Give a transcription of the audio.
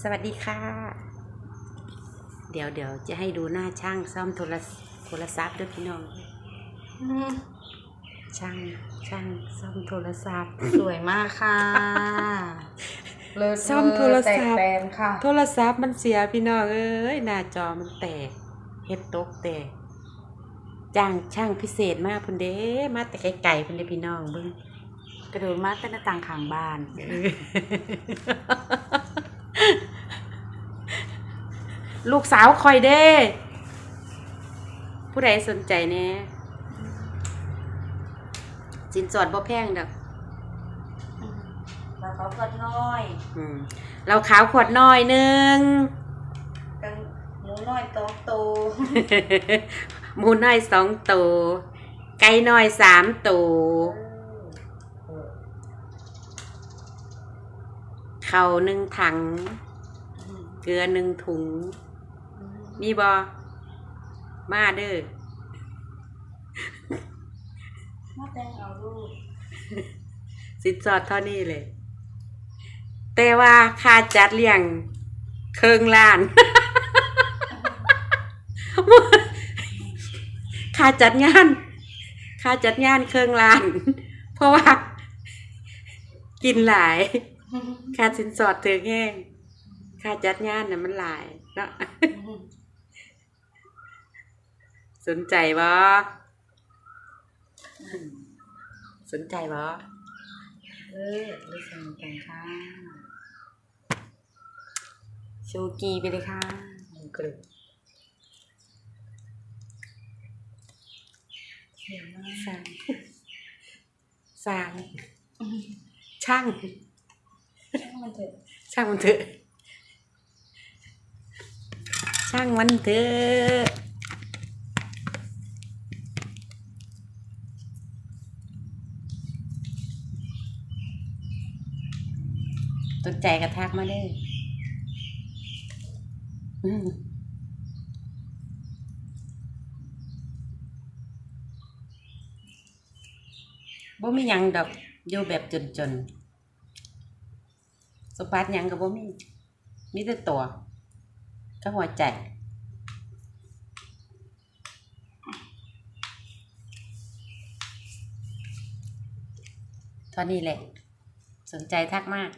สวัสดีค่ะ เดี๋ยวเดี๋ยวจะให้ดูหน้าช่างซ่อมโทรศโทรศัพท์ด้วยพี่น้อง ช่างช่างซ่อมโทรศัพท์ สวยมากค่ะเลิศซ่อมโทรศัพท์ แตกแตนค่ะ โทรศัพท์มันเสียพี่น้องเอ้ยหน้าจอมันแตกเฮ็ดตกแตกจ้างช่างพิเศษมากพุ่นเด้ มาแต่ไกลๆพุ่นเด้พี่น้องเบิ่งกระโดดมาแต่หน้าต่างข้างบ้าน ลูกสาวคอยเด้ ผู้ใดสนใจแน่สินสอดบ่แพงดอกแล้วเขาก็น้อยอืมเราขาวขวดน้อยหนึงกันหมูน้อยโตโตหมูน้อยสองตัวไก่น้อยสามตัวเขาวหนึ่งถัง เกลือหนึ่งถุง มีบอมาเด้อมาแต่งเอาลูกสินสอดเท่านี้เลย แต่ว่าค่าจัดเลี้ยงเครื่องล้าน ค่าจัดงาน ค่าจัดงานเครื่องล้าน เพราะว่า กินหลาย ค่าสินสอดถึงแห้งค่าจัดงานน่ะมันหลายเนาะ สนใจบ่สนใจบ่เออดิฉันกันค่ะชูกีไปเลยค่ะกรึบเขียวมากสามสามช่าง ช่างมันเถอะช่างมันเถอะช่างมันเถอะ สนใจกระทักมาเลยอืมบ่มียังดอกอยู่แบบจนๆสมบัติยังก็บ่มีมีแต่ตัวก็หัวใจท่านี้แหละ สนใจทักมาก